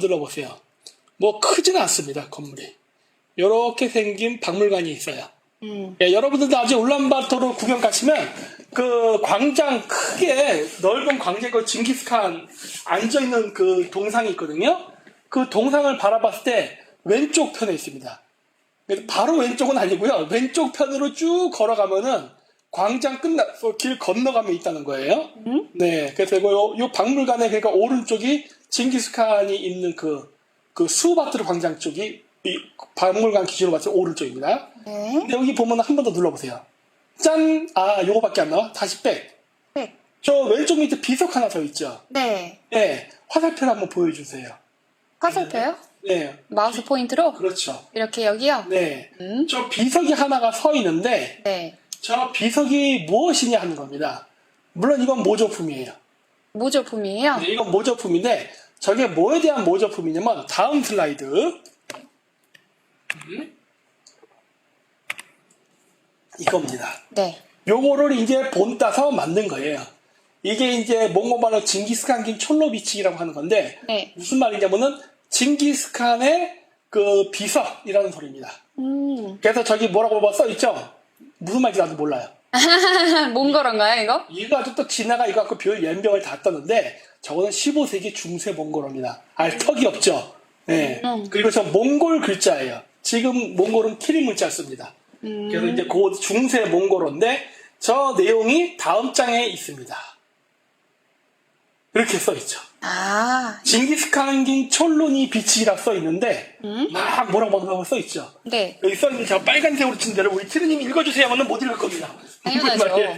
눌러보세요. 뭐 크지는 않습니다, 건물이. 이렇게 생긴 박물관이 있어요. 음. 예, 여러분들도 아직 울란바토르 구경 가시면 그 광장 크게 넓은 광장에 그 징기스칸 앉아 있는 그 동상이 있거든요. 그 동상을 바라봤을 때 왼쪽 편에 있습니다. 바로 왼쪽은 아니고요. 왼쪽 편으로 쭉 걸어가면은 광장 끝나서 길 건너가면 있다는 거예요. 음? 네, 그래서 이거 요, 요 박물관에 그러니까 오른쪽이 징기스칸이 있는 그, 그 수바트르 광장 쪽이 이 박물관 기준으로 봤을 때 오른쪽입니다. 네. 근데 여기 보면 한 번 더 눌러보세요. 짠! 아, 요거밖에 안 나와? 다시 백. 네. 저 왼쪽 밑에 비석 하나 서 있죠? 네. 네. 화살표를 한번 보여주세요. 화살표요? 네. 마우스 포인트로? 그렇죠. 이렇게 여기요? 네. 음. 저 비석이 하나가 서 있는데, 네. 저 비석이 무엇이냐 하는 겁니다. 물론 이건 모조품이에요. 모조품이에요? 네, 이건 모조품인데, 저게 뭐에 대한 모조품이냐면, 다음 슬라이드. 음. 이겁니다. 네. 요거를 이제 본 따서 만든 거예요. 이게 이제 몽고말로 징기스칸긴 촐로비치라고 하는 건데 네. 무슨 말이냐면은 징기스칸의 그 비석이라는 소리입니다. 음. 그래서 저기 뭐라고 뭐 써있죠? 무슨 말인지 나도 몰라요. 몽골어인가요, 이거? 이거 아주 또 지나가 이거 갖고 별 연병을 다 떴는데 저거는 15세기 중세 몽골어입니다. 알 턱이 없죠. 네. 음. 그리고 저 몽골 글자예요. 지금 몽골은 키리 문자 씁니다. 음. 그래서 이제 그 중세 몽골어인데 저 내용이 다음 장에 있습니다. 이렇게 써 있죠. 아. 징기스칸긴 촐론이 비치라 써 있는데 음? 막 뭐라고 뭐라고 써 있죠. 네. 여기 써 있는 저 빨간색으로 친 데를 우리 티르님이 읽어주세요 하면 못 읽을 겁니다. 당연하죠.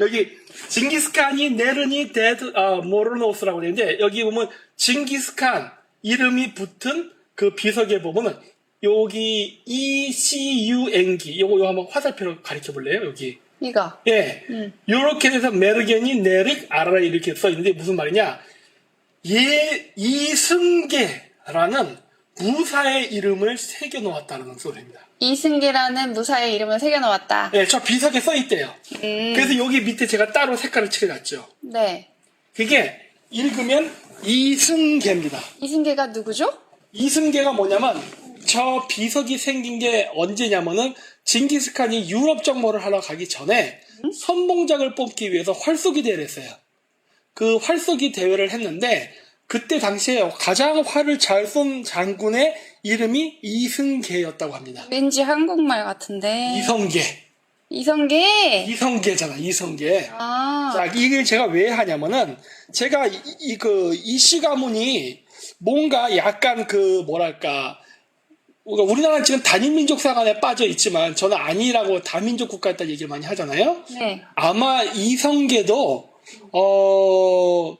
여기 징기스칸이 네르니 데드 아, 모르노스라고 되는데 여기 보면 징기스칸 이름이 붙은 그 비석에 보면은 여기 E C U N G 요거 요 한번 화살표로 가리켜 볼래요 여기 이거. 예 음. 요렇게 돼서 메르겐이 네르 아라라 이렇게 써 있는데 무슨 말이냐 예 이승계라는 무사의 이름을 새겨 놓았다는 소리입니다. 이승기라는 무사의 이름을 새겨 놓았다. 예, 저 비석에 써 있대요. 음. 그래서 여기 밑에 제가 따로 색깔을 칠해놨죠. 네. 그게 읽으면 이승계입니다. 이승기가 누구죠? 이승계가 뭐냐면 저 비석이 생긴 게 언제냐면은 징기스칸이 유럽 정모를 하러 가기 전에 선봉장을 뽑기 위해서 활쏘기 대회를 했어요. 그 활쏘기 대회를 했는데 그때 당시에 가장 활을 잘쏜 장군의 이름이 이승계였다고 합니다. 왠지 한국말 같은데. 이성계. 이성계! 이성계잖아, 이성계. 아. 자, 이게 제가 왜 하냐면은, 제가 이, 이, 그, 이씨 가문이 뭔가 약간 그, 뭐랄까, 우리나라는 지금 단일민족 사관에 빠져 있지만, 저는 아니라고 다민족 국가였다는 얘기를 많이 하잖아요? 네. 아마 이성계도, 어,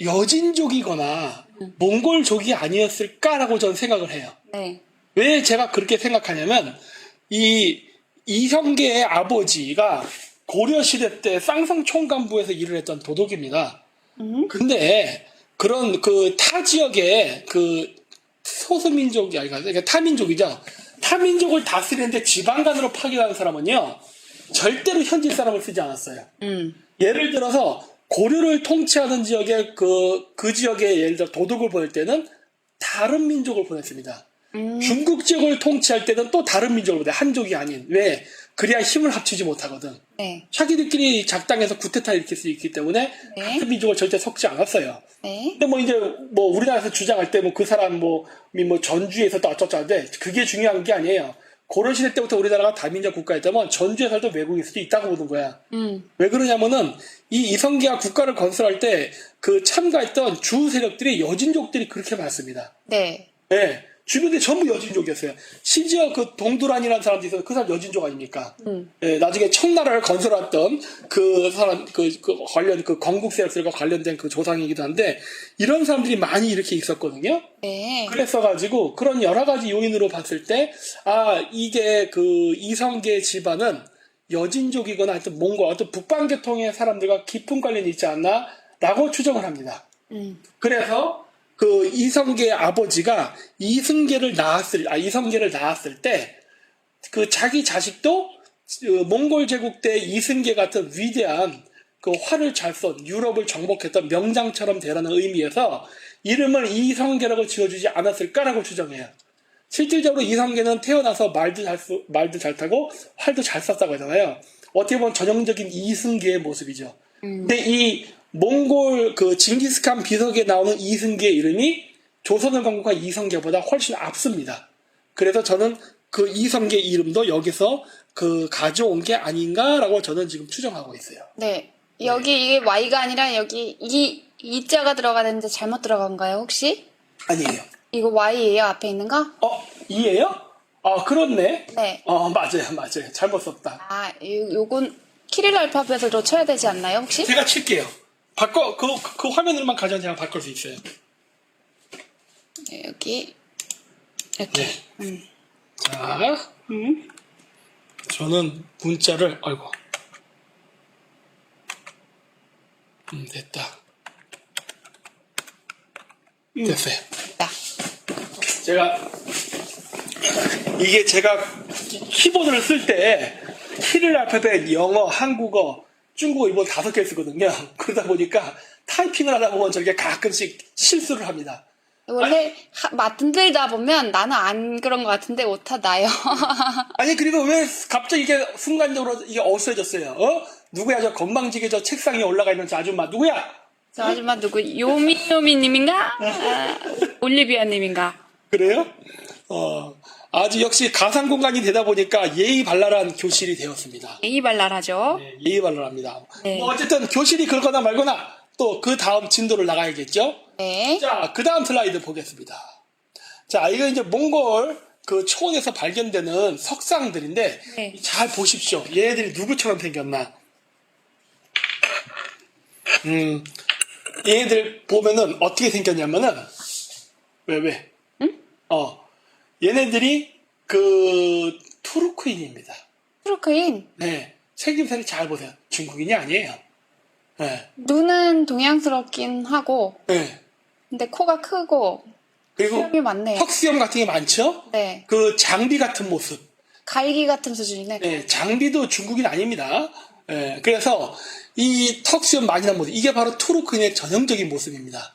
여진족이거나, 몽골족이 아니었을까라고 저는 생각을 해요. 네. 왜 제가 그렇게 생각하냐면 이 이성계의 아버지가 고려 시대 때 쌍성 총감부에서 일을 했던 도독입니다. 음? 근데 그런 그 타 지역의 그 소수민족이 아니라 그러니까 타민족이죠. 타민족을 다스리는데 지방간으로 파견하는 사람은요 절대로 현지 사람을 쓰지 않았어요. 음. 예를 들어서 고려를 통치하는 지역에 그, 그 지역에 예를 들어 도둑을 보낼 때는 다른 민족을 보냈습니다. 음. 중국 지역을 통치할 때는 또 다른 민족을 보내 한족이 아닌 왜 그래야 힘을 합치지 못하거든. 네. 자기들끼리 작당해서 구테타 일으킬 수 있기 때문에 네. 같은 민족을 절대 섞지 않았어요. 네. 근데 뭐 이제 뭐 우리나라에서 주장할 때 뭐 그 사람 뭐, 뭐 전주에서 또 어쩌자는데 그게 중요한 게 아니에요. 고려시대 때부터 우리나라가 다민족 국가였다면 전주에 살던 외국인 수도 있다고 보는 거야. 음. 왜 그러냐면은 이 이성계가 국가를 건설할 때 그 참가했던 주 세력들이 여진족들이 그렇게 많습니다. 네. 예. 주변에 전부 여진족이었어요. 심지어 그 동두란이라는 사람도 있어요. 그 사람 여진족 아닙니까? 음. 예, 나중에 청나라를 건설했던 그 사람, 그, 그 관련, 그 건국 세력들과 관련된 그 조상이기도 한데, 이런 사람들이 많이 이렇게 있었거든요? 네. 그랬어가지고, 그런 여러 가지 요인으로 봤을 때, 아, 이게 그 이성계 집안은 여진족이거나 하여튼 몽골, 어떤 북방계통의 사람들과 깊은 관련이 있지 않나, 라고 추정을 합니다. 음. 그래서 그 이성계의 아버지가 이승계를 낳았을 아 이성계를 낳았을 때 그 자기 자식도 그 몽골 제국 때 이승계 같은 위대한 그 활을 잘 쏜 유럽을 정복했던 명장처럼 되라는 의미에서 이름을 이성계라고 지어주지 않았을까라고 추정해요. 실질적으로 이성계는 태어나서 말도 잘, 쓰- 말도 잘 타고 활도 잘 쐈다고 하잖아요. 어떻게 보면 전형적인 이승계의 모습이죠. 근데 이 몽골 그 징기스칸 비석에 나오는 이승계의 이름이 조선을 건국한 이성계보다 훨씬 앞섭니다. 그래서 저는 그 이성계 이름도 여기서 그 가져온 게 아닌가라고 저는 지금 추정하고 있어요. 네. 여기 이게 Y가 아니라 여기 이 이자가 들어가는데 잘못 들어간가요 혹시? 아니에요. 이거 Y예요 앞에 있는 거? 어, 이에요? 아, 그렇네. 네. 어, 맞아요, 맞아요. 잘못 썼다. 아, 요, 요건 키릴 알파벳으로 쳐야 되지 않나요 혹시? 제가 칠게요. 바꿔, 그, 그, 그 화면으로만 가져온 제가 바꿀 수 있어요. 네, 여기 이렇게. 네. 음. 자, 음. 저는 문자를, 아이고. 음, 됐다. 됐어요. 자, 제가 이게 제가 키보드를 쓸 때 키릴 알파벳 영어, 한국어, 중국어 이번 다섯 개 쓰거든요. 그러다 보니까 타이핑을 하다 보면 저게 가끔씩 실수를 합니다. 원래 하, 만들다 보면 나는 안 그런 것 같은데 오타 나요. 아니 그리고 왜 갑자기 이게 순간적으로 이게 어수해졌어요? 어? 누구야 저 건방지게 저 책상에 올라가 있는 저 아줌마 누구야? 저 아줌마 누구 요미요미님인가? 아, 올리비아님인가? 그래요? 어 아주 역시 가상 공간이 되다 보니까 예의 발랄한 교실이 되었습니다. 예의 발랄하죠. 네, 예의 발랄합니다. 네. 뭐 어쨌든 교실이 그렇거나 말거나 또 그 다음 진도를 나가야겠죠. 네. 자, 그 다음 슬라이드 보겠습니다. 자, 이거 이제 몽골 그 초원에서 발견되는 석상들인데 네. 잘 보십시오. 얘네들이 누구처럼 생겼나? 음, 얘네들 보면은 어떻게 생겼냐면은 왜 왜? 어, 얘네들이 그 투르크인입니다. 트루크인 네, 생김새를 잘 보세요. 중국인이 아니에요. 네, 눈은 동양스럽긴 하고 네. 근데 코가 크고 그리고 수염이 많네요. 턱수염 같은 게 많죠? 네. 그 장비 같은 모습. 갈기 같은 수준이네. 네, 장비도 중국인 아닙니다. 예, 그래서 이 턱수염 많이 난 모습, 이게 바로 투르크인의 전형적인 모습입니다.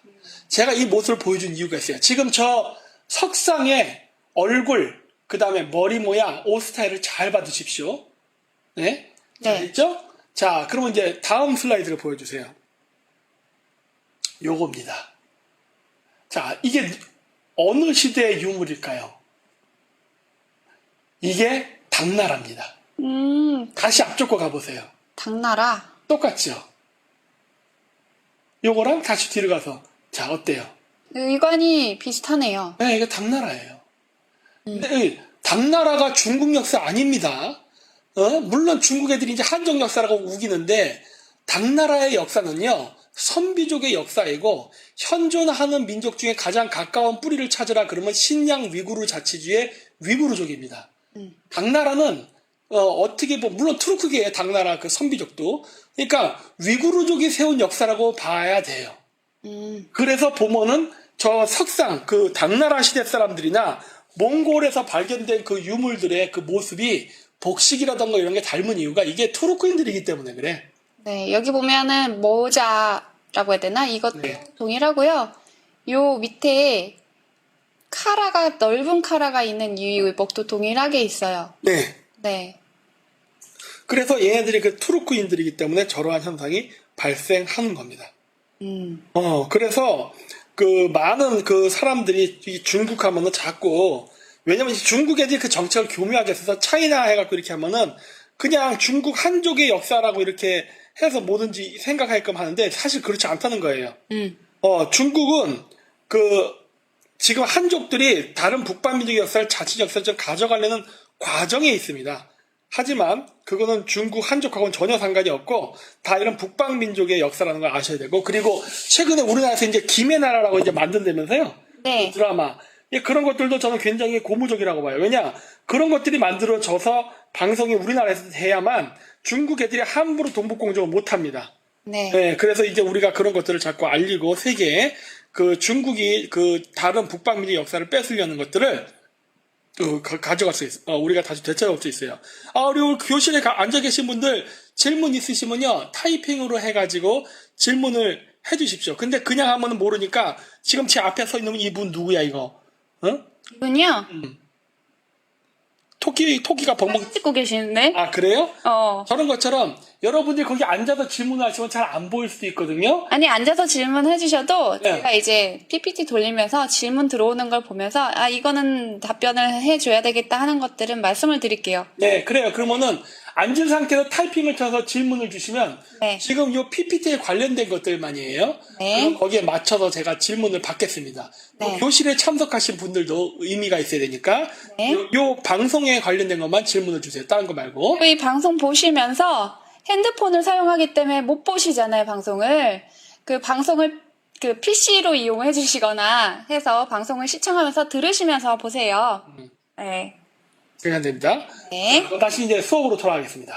제가 이 모습을 보여준 이유가 있어요. 지금 저 석상의 얼굴, 그 다음에 머리 모양, 옷 스타일을 잘 봐두십시오. 네? 자, 네. 있죠? 자, 그러면 이제 다음 슬라이드를 보여주세요. 요겁니다. 자, 이게 어느 시대의 유물일까요? 이게 당나라입니다. 음, 다시 앞쪽 거 가보세요. 당나라. 똑같죠? 요거랑 다시 뒤로 가서 자 어때요? 의관이 비슷하네요. 네, 이거 당나라예요. 근데 이 당나라가 중국 역사 아닙니다. 어? 물론 중국 애들이 이제 한정 역사라고 우기는데 당나라의 역사는요 선비족의 역사이고 현존하는 민족 중에 가장 가까운 뿌리를 찾으라 그러면 신양 위구르 자치주의 위구르족입니다. 음. 당나라는 어, 떻게 보면 물론 투르크계의 당나라 그 선비족도 그러니까 위구르족이 세운 역사라고 봐야 돼요. 음, 그래서 보면은 저 석상 그 당나라 시대 사람들이나 몽골에서 발견된 그 유물들의 그 모습이 복식이라던가 이런 게 닮은 이유가 이게 투르크인들이기 때문에 그래. 네. 여기 보면은 모자라고 해야 되나? 이것도 네. 동일하고요. 요 밑에 카라가 넓은 카라가 있는 이 의복도 동일하게 있어요. 네. 네. 그래서 얘네들이 그 투르크인들이기 때문에 저러한 현상이 발생하는 겁니다. 음, 어, 그래서 그 많은 그 사람들이 이 중국 하면은 자꾸 왜냐면 중국 애들이 그 정책을 교묘하게 써서 차이나 해갖고 이렇게 하면은 그냥 중국 한족의 역사라고 이렇게 해서 뭐든지 생각하게끔 하는데 사실 그렇지 않다는 거예요. 음, 어, 중국은 그 지금 한족들이 다른 북반민족의 역사를 자칫 역사를 좀 가져가려는 과정에 있습니다. 하지만 그거는 중국 한족하고는 전혀 상관이 없고 다 이런 북방 민족의 역사라는 걸 아셔야 되고 그리고 최근에 우리나라에서 이제 김의 나라라고 이제 만든다면서요 네. 드라마 예, 그런 것들도 저는 굉장히 고무적이라고 봐요. 왜냐 그런 것들이 만들어져서 방송이 우리나라에서 돼야만 중국 애들이 함부로 동북공정을 못 합니다. 네. 네, 그래서 이제 우리가 그런 것들을 자꾸 알리고 세계에 그 중국이 그 다른 북방민의 역사를 뺏으려는 것들을 어, 가- 가져갈 수 있어. 어, 우리가 다시 되찾아올 수 있어요. 아, 우리 오늘 교실에 가- 앉아 계신 분들 질문 있으시면요 타이핑으로 해가지고 질문을 해 주십시오. 근데 그냥 하면 모르니까 지금 제 앞에 서 있는 이분 누구야 이거? 어? 이분이요? 토끼 토끼가 벙벙 찍고 계시는데? 아 그래요? 어. 저런 것처럼 여러분들이 거기 앉아서 질문하시면 잘 안 보일 수도 있거든요. 아니, 앉아서 질문해 주셔도 네. 제가 이제 PPT 돌리면서 질문 들어오는 걸 보면서 아, 이거는 답변을 해 줘야 되겠다 하는 것들은 말씀을 드릴게요. 네, 그래요. 그러면은 앉은 상태에서 타이핑을 쳐서 질문을 주시면 네. 지금 요 PPT에 관련된 것들만이에요. 네. 그럼 거기에 맞춰서 제가 질문을 받겠습니다. 네. 또 교실에 참석하신 분들도 의미가 있어야 되니까 네. 요, 요 방송에 관련된 것만 질문을 주세요. 다른 거 말고. 이 방송 보시면서 핸드폰을 사용하기 때문에 못 보시잖아요, 방송을. 그 방송을 그 PC로 이용해 주시거나 해서 방송을 시청하면서 들으시면서 보세요. 음. 네. 그렇게 하면 됩니다. 네. 다시 이제 수업으로 돌아가겠습니다.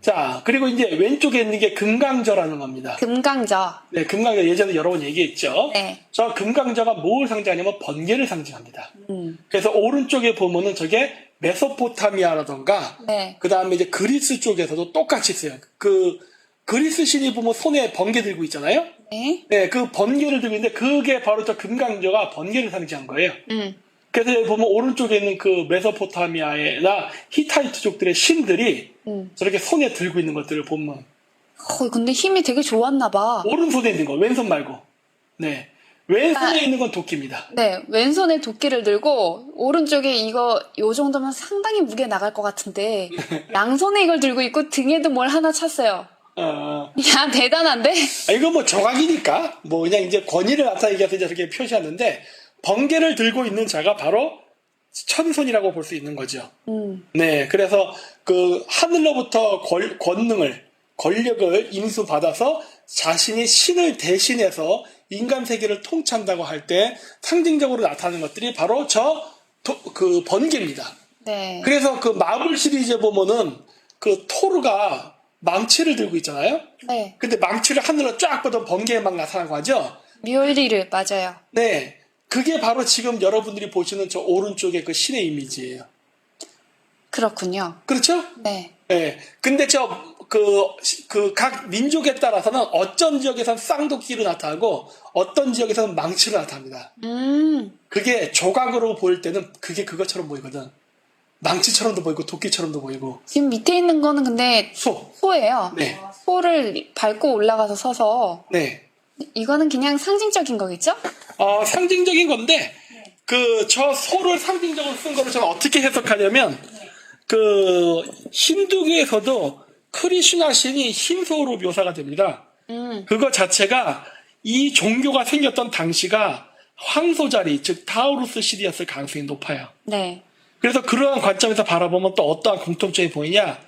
자, 그리고 이제 왼쪽에 있는 게 금강저라는 겁니다. 금강저. 네, 금강저 예전에 여러 번 얘기했죠. 네. 저 금강저가 뭘 상징하냐면 번개를 상징합니다. 음. 그래서 오른쪽에 보면은 저게 메소포타미아라던가 네. 그 다음에 이제 그리스 쪽에서도 똑같이 써요. 그 그리스 신이 보면 손에 번개 들고 있잖아요. 네. 네, 그 번개를 들고 있는데 그게 바로 저 금강저가 번개를 상징한 거예요. 음. 그래서 여기 보면 오른쪽에 있는 그 메소포타미아나 히타이트족들의 신들이 음. 저렇게 손에 들고 있는 것들을 보면 어, 근데 힘이 되게 좋았나 봐. 오른손에 있는 거 왼손 말고 네 왼손에 아. 있는 건 도끼입니다. 네, 왼손에 도끼를 들고 오른쪽에 이거 요 정도면 상당히 무게 나갈 것 같은데 양손에 이걸 들고 있고 등에도 뭘 하나 찼어요. 어, 야 대단한데? 아, 이거 뭐 정확이니까 뭐 그냥 이제 권위를 나타내기 위해서 이제 저렇게 표시하는데 번개를 들고 있는 자가 바로 천손이라고 볼 수 있는 거죠. 음, 네, 그래서 그 하늘로부터 권, 권능을 권력을 인수받아서 자신이 신을 대신해서 인간 세계를 통치한다고 할 때 상징적으로 나타나는 것들이 바로 저 그 번개입니다. 네, 그래서 그 마블 시리즈에 보면은 그 토르가 망치를 들고 있잖아요. 네, 근데 망치를 하늘로 쫙 뻗어 번개에 막 나타나고 하죠. 뮤얼리를 맞아요. 네. 그게 바로 지금 여러분들이 보시는 저 오른쪽에 그 신의 이미지예요. 그렇군요. 그렇죠? 네, 네. 근데 저, 그, 그 각 민족에 따라서는 어떤 지역에서는 쌍도끼로 나타나고 어떤 지역에서는 망치로 나타납니다. 음, 그게 조각으로 보일 때는 그게 그것처럼 보이거든. 망치처럼도 보이고 도끼처럼도 보이고. 지금 밑에 있는 거는 근데 소. 소예요. 네. 소를 밟고 올라가서 서서 네. 이거는 그냥 상징적인 거겠죠? 어, 상징적인 건데, 그, 저 소를 상징적으로 쓴 거를 저는 어떻게 해석하냐면, 그, 힌두교에서도 크리슈나 신이 흰 소로 묘사가 됩니다. 음, 그거 자체가 이 종교가 생겼던 당시가 황소 자리, 즉 타우루스 시리였을 가능성이 높아요. 네, 그래서 그러한 관점에서 바라보면 또 어떠한 공통점이 보이냐?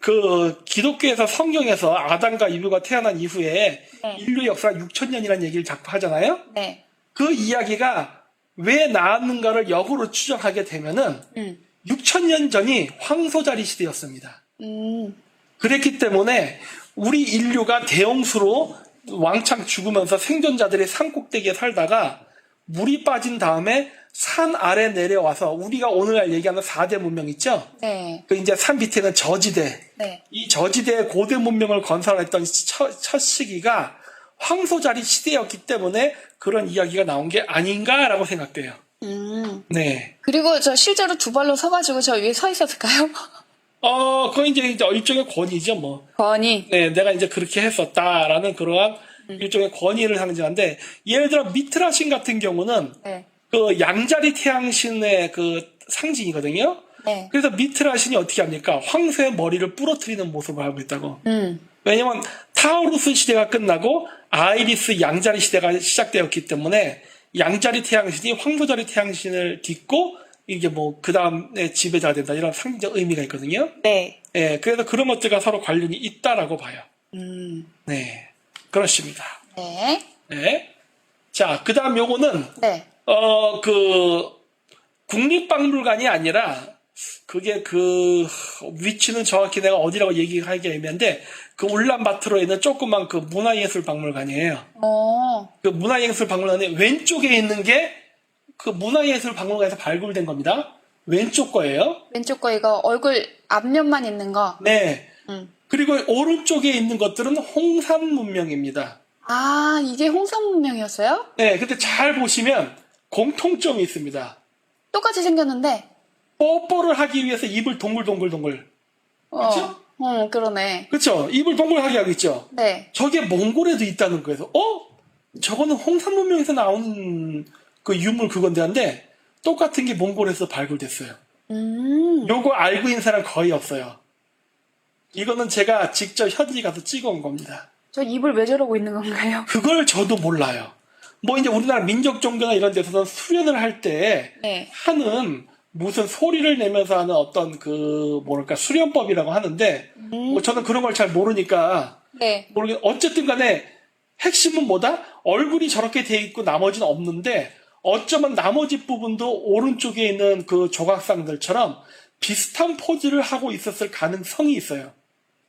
그 기독교에서 성경에서 아담과 이브가 태어난 이후에 네. 인류 역사가 6천 년이라는 얘기를 자꾸 하잖아요. 네, 그 이야기가 왜 나왔는가를 역으로 추정하게 되면은 음, 6천 년 전이 황소자리 시대였습니다. 음, 그랬기 때문에 우리 인류가 대홍수로 왕창 죽으면서 생존자들이 산 꼭대기에 살다가 물이 빠진 다음에 산 아래 내려와서 우리가 오늘날 얘기하는 4대 문명 있죠? 네, 그 이제 산 밑에는 저지대. 네, 이 저지대의 고대 문명을 건설했던 첫, 첫 시기가 황소자리 시대였기 때문에 그런 이야기가 나온 게 아닌가라고 생각돼요. 음. 네. 그리고 저 실제로 두 발로 서가지고 저 위에 서 있었을까요? 어, 그건 이제 이제 일종의 권위죠, 뭐. 권이. 네, 내가 이제 그렇게 했었다라는 그러한 일종의 권위를 상징하는데, 예를 들어 미트라신 같은 경우는 네. 그 양자리 태양신의 그 상징이거든요. 네. 그래서 미트라 신이 어떻게 합니까? 황소의 머리를 부러뜨리는 모습을 하고 있다고. 음. 왜냐면 타우루스 시대가 끝나고 아이리스 양자리 시대가 시작되었기 때문에 양자리 태양신이 황소자리 태양신을 딛고 이게 뭐 그 다음에 지배자가 된다 이런 상징적 의미가 있거든요. 네. 예, 그래서 그런 것들과 서로 관련이 있다라고 봐요. 음. 네, 그렇습니다. 네. 네. 자, 그 다음 요거는 네. 어 그 국립박물관이 아니라 그게 그 위치는 정확히 내가 어디라고 얘기하기 애매한데 그 울란바토르에 있는 조그만 그 문화예술박물관이에요. 어. 그 문화예술박물관의 왼쪽에 있는 게 그 문화예술박물관에서 발굴된 겁니다. 왼쪽 거예요. 왼쪽 거 이거 얼굴 앞면만 있는 거. 네. 음. 그리고 오른쪽에 있는 것들은 홍산 문명입니다. 아, 이게 홍삼 문명이었어요? 네, 근데 잘 보시면 공통점이 있습니다. 똑같이 생겼는데. 뽀뽀를 하기 위해서 입을 동글동글동글. 어. 그쵸? 어, 그러네. 그쵸? 입을 동글하게 하고 있죠? 네. 저게 몽골에도 있다는 거예요. 어? 저거는 홍산 문명에서 나온 그 유물 그건데 한데 똑같은 게 몽골에서 발굴됐어요. 음. 요거 알고 있는 사람 거의 없어요. 이거는 제가 직접 현지 가서 찍어온 겁니다. 저 입을 왜 저러고 있는 건가요? 그걸 저도 몰라요. 뭐 이제 우리나라 민족 종교나 이런 데서는 수련을 할때 네. 하는 무슨 소리를 내면서 하는 어떤 그 뭐랄까 수련법이라고 하는데 뭐 저는 그런 걸 잘 모르니까 네. 모르겠 어쨌든 간에 핵심은 뭐다? 얼굴이 저렇게 돼 있고 나머지는 없는데 어쩌면 나머지 부분도 오른쪽에 있는 그 조각상들처럼 비슷한 포즈를 하고 있었을 가능성이 있어요.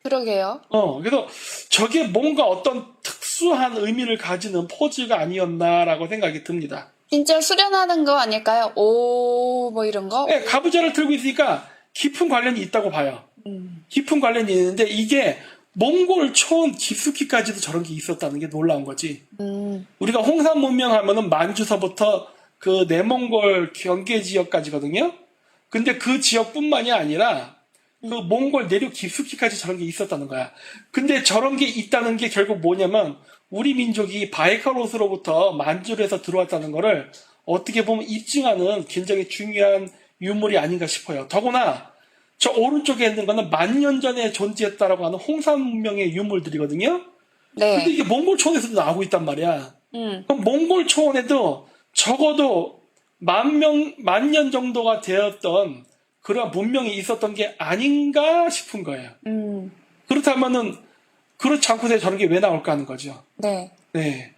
그러게요. 어, 그래서 저게 뭔가 어떤 특 수한 의미를 가지는 포즈가 아니었나라고 생각이 듭니다. 진짜 수련하는 거 아닐까요? 오, 뭐 이런 거? 네, 가부좌를 들고 있으니까 깊은 관련이 있다고 봐요. 음. 깊은 관련이 있는데 이게 몽골 초원 깊숙이까지도 저런 게 있었다는 게 놀라운 거지. 음. 우리가 홍산 문명 하면은 만주서부터 그 내몽골 경계 지역까지거든요. 근데 그 지역뿐만이 아니라 그 몽골 내륙 깊숙이까지 저런 게 있었다는 거야. 근데 저런 게 있다는 게 결국 뭐냐면 우리 민족이 바이카로스로부터 만주에서 들어왔다는 거를 어떻게 보면 입증하는 굉장히 중요한 유물이 아닌가 싶어요. 더구나 저 오른쪽에 있는 거는 만 년 전에 존재했다라고 하는 홍산 문명의 유물들이거든요. 근데 네. 이게 몽골 초원에서도 나오고 있단 말이야. 음. 그럼 몽골 초원에도 적어도 만 명, 만 년 정도가 되었던 그런 문명이 있었던 게 아닌가 싶은 거예요. 음. 그렇다면은, 그렇지 않고서 저런 게 왜 나올까 하는 거죠. 네. 네.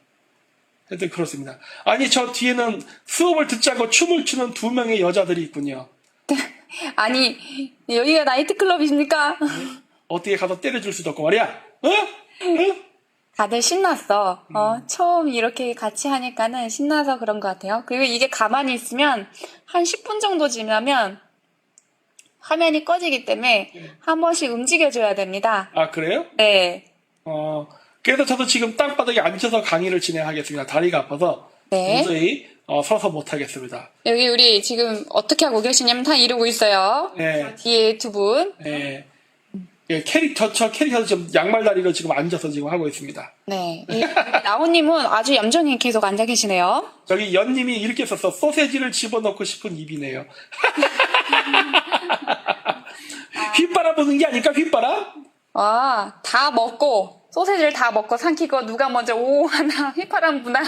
하여튼 그렇습니다. 아니, 저 뒤에는 수업을 듣자고 춤을 추는 두 명의 여자들이 있군요. 아니, 여기가 나이트클럽이십니까? 어떻게 가서 때려줄 수도 없고 말이야. 어? 어? 다들 신났어. 어, 음. 처음 이렇게 같이 하니까는 신나서 그런 것 같아요. 그리고 이게 가만히 있으면 한 10분 정도 지나면 화면이 꺼지기 때문에 네. 한 번씩 움직여줘야 됩니다. 아, 그래요? 네. 어, 그래서 저도 지금 땅바닥에 앉아서 강의를 진행하겠습니다. 다리가 아파서 네. 도저히 어, 서서 못하겠습니다. 여기 우리 지금 어떻게 하고 계시냐면 다 이러고 있어요. 네, 뒤에 두 분. 네. 예, 캐릭터, 저 캐릭터 지금 양말 다리로 지금 앉아서 지금 하고 있습니다. 네. 이 나호님은 아주 얌전히 계속 앉아 계시네요. 저기 연님이 이렇게 썼어. 소세지를 집어넣고 싶은 입이네요. 휘바람 보는 게 아닐까, 휘바람? 와, 다 먹고, 소세지를 다 먹고 삼키고 누가 먼저 오 하나 휘파람 부나